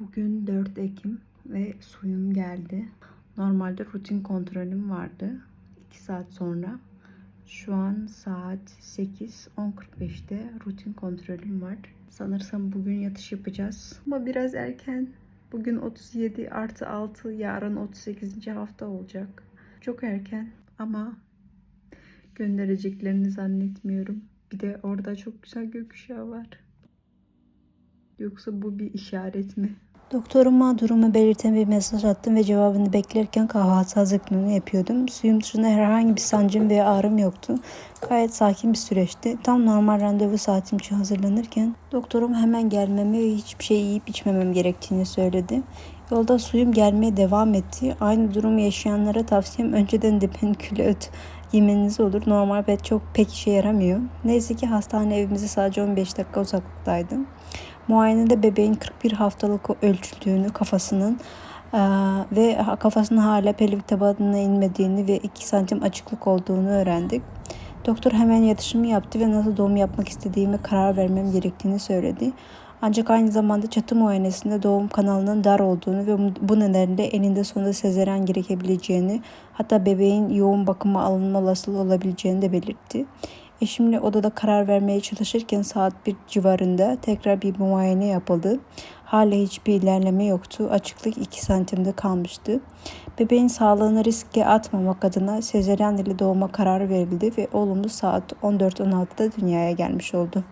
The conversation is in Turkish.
Bugün 4 Ekim ve suyum geldi. Normalde rutin kontrolüm vardı. 2 saat sonra. Şu an saat 8. 10.45'te rutin kontrolüm var. Sanırsam bugün yatış yapacağız. Ama biraz erken. Bugün 37 artı 6, yarın 38. hafta olacak. Çok erken ama göndereceklerini zannetmiyorum. Bir de orada çok güzel gökkuşağı var. Yoksa bu bir işaret mi? Doktoruma durumu belirten bir mesaj attım ve cevabını beklerken kahvaltı hazırlığını yapıyordum. Suyum dışında herhangi bir sancım veya ağrım yoktu. Gayet sakin bir süreçti. Tam normal randevu saatim için hazırlanırken doktorum hemen gelmemi ve hiçbir şey yiyip içmemem gerektiğini söyledi. Yolda suyum gelmeye devam etti. Aynı durumu yaşayanlara tavsiyem önceden de penkülöt yemeniz olur. Normal pet çok pek işe yaramıyor. Neyse ki hastane evimize sadece 15 dakika uzaklıktaydı. Muayenede bebeğin 41 haftalık ölçüldüğünü kafasının ve kafasının hala pelvik tabanına inmediğini ve 2 santim açıklık olduğunu öğrendik. Doktor hemen yatışımı yaptı ve nasıl doğum yapmak istediğime karar vermem gerektiğini söyledi. Ancak aynı zamanda çatı muayenesinde doğum kanalının dar olduğunu ve bu nedenle eninde sonunda sezeren gerekebileceğini hatta bebeğin yoğun bakıma alınma olasılığı olabileceğini de belirtti. Eşimle odada karar vermeye çalışırken saat 1 civarında tekrar bir muayene yapıldı. Hala hiçbir ilerleme yoktu. Açıklık 2 santimde kalmıştı. Bebeğin sağlığını riske atmamak adına sezeryan ile doğuma kararı verildi ve oğlumuz saat 14.16'da dünyaya gelmiş oldu.